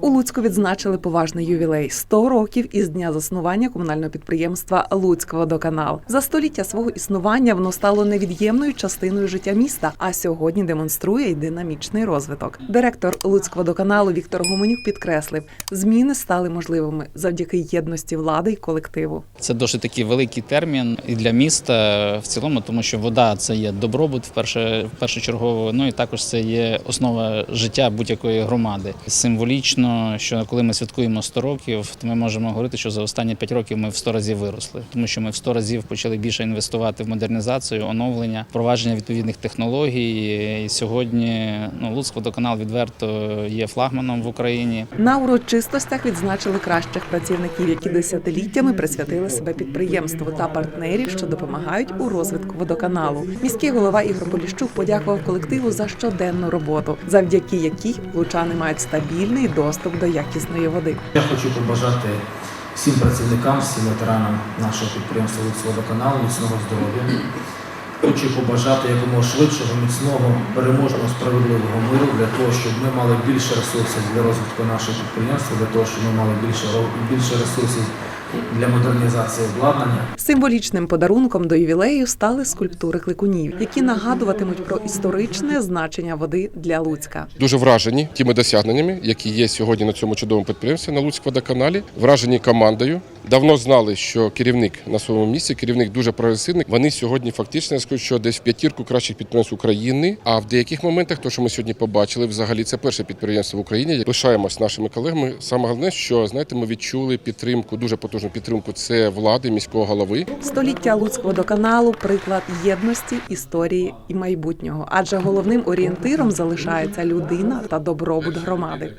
У Луцьку відзначили поважний ювілей 100 років із дня заснування комунального підприємства Луцькводоканал. За століття свого існування воно стало невід'ємною частиною життя міста, а сьогодні демонструє й динамічний розвиток. Директор Луцькводоканалу Віктор Гуменюк підкреслив, зміни стали можливими завдяки єдності влади й колективу. Це досить такий великий термін і для міста в цілому, тому що вода це є добробут в перше, першочергово. Ну і також це є основа життя будь-якої громади. Символічно, що коли ми святкуємо 100 років, то ми можемо говорити, що за останні 5 років ми в 100 разів виросли, тому що ми в 100 разів почали більше інвестувати в модернізацію, оновлення, впровадження відповідних технологій. І сьогодні ну, Луцькводоканал відверто є флагманом в Україні. На урочистостях відзначили кращих працівників, які десятиліттями присвятили себе підприємству та партнерів, що допомагають у розвитку водоканалу. Міський голова Ігор Поліщук подякував колективу за щоденну роботу, завдяки якій лучани мають стабільний доступ до якісної води. Я хочу побажати всім працівникам, всім ветеранам нашого підприємства «Луцьводоканалу» міцного здоров'я. Хочу побажати якомога швидшого, міцного, переможного, справедливого миру для того, щоб ми мали більше ресурсів для розвитку нашого підприємства, для того, щоб ми мали більше, більше ресурсів для модернізації обладнання. Символічним подарунком до ювілею стали скульптури кликунів, які нагадуватимуть про історичне значення води для Луцька. Дуже вражені тими досягненнями, які є сьогодні на цьому чудовому підприємстві на Луцькводоканалі. Вражені командою. Давно знали, що керівник на своєму місці, керівник дуже прогресивний. Вони сьогодні фактично я скажу, що десь в п'ятірку кращих підприємств України. А в деяких моментах, то що ми сьогодні побачили, взагалі це перше підприємство в Україні. Пишаємось нашими колегами. Саме головне, що знаєте, ми відчули підтримку, дуже потужну підтримку. Це влади міського голови. Століття Луцького водоканалу – приклад єдності, історії і майбутнього, адже головним орієнтиром залишається людина та добробут громади.